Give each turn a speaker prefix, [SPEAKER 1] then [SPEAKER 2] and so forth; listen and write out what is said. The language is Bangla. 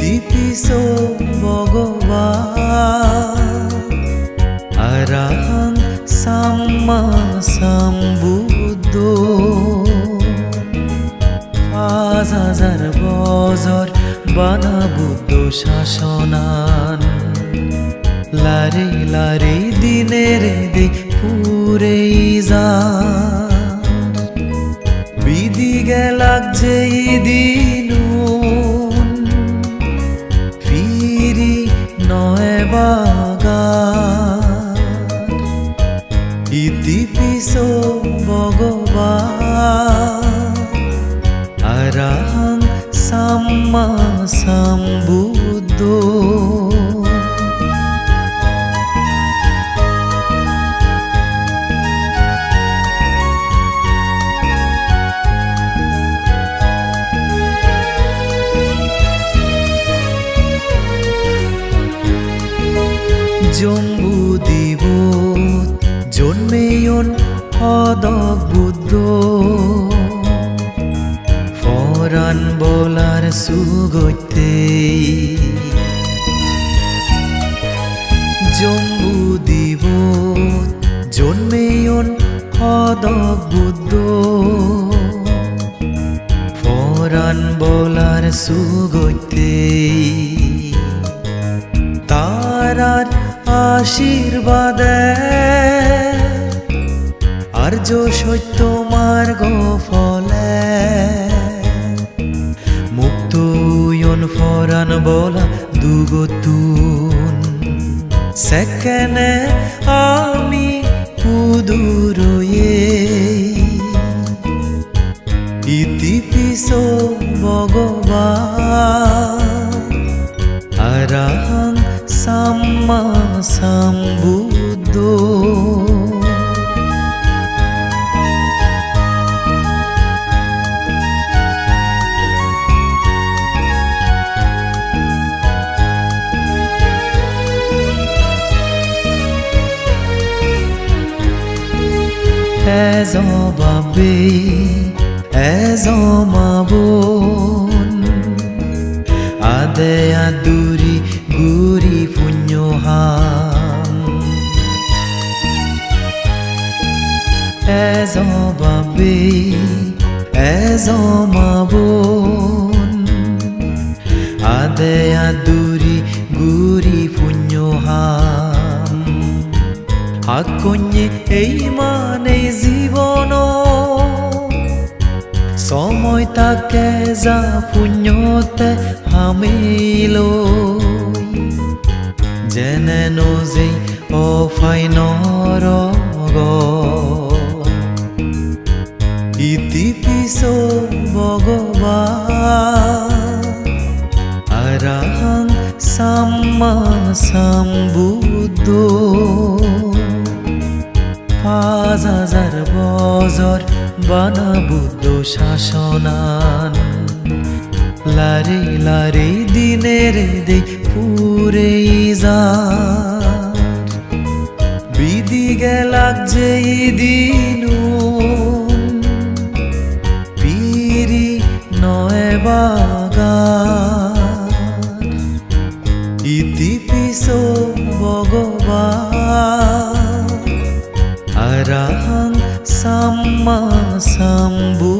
[SPEAKER 1] দিতিসো ভগবান। আরাহং সাম্মা সাম্বুদ্ধ। পাঁচ হাজার বছর বাধা বুদ্ধ শাসনান। লারে লারে দিনের দিক পুরে যা বিধি গেলাক যে দিন දක්කා ඉතිපිසෝ බොගවා අරහං සම්මා සම්බුද්ධෝ জম্বু দিব। জন্মেয়ন হদক বুদ্ধ। ফরান বলার সুগতে জম্বু দিব। জন্মেয়ন হদক বুদ্ধ। ফরান বলার সুগতে তারার আশীর্বাদে। আর্য সত্য মার্গ ফলে মুক্তয়ন ফরান বলা দুগতুন। সেকেনে আমি কুদুরয়ে ইতি পিছো ভগবান আরাহাং সাম্মা সাম্বুদ্ধ এজবাবে এজমাবন আদে আদুরি গুরি এজবাবে এজমাবন আদে আদুরি গুরি পুণ্যহাম আকন্যে এই মানে জীবন সময় তাকে যা পুণ্যতে হামিল। যেনে নজেই অফাইনৰ ইতি সাম্বুদ্ধ পাঁচ হাজার বছর বানা বুদ্ধ শাসনান। লারে লারে দিনের দে পুরে যা। বিধি গেলাক যে দিন ইতি পিছো ভগবান আরাহাং সাম্মা সাম্বু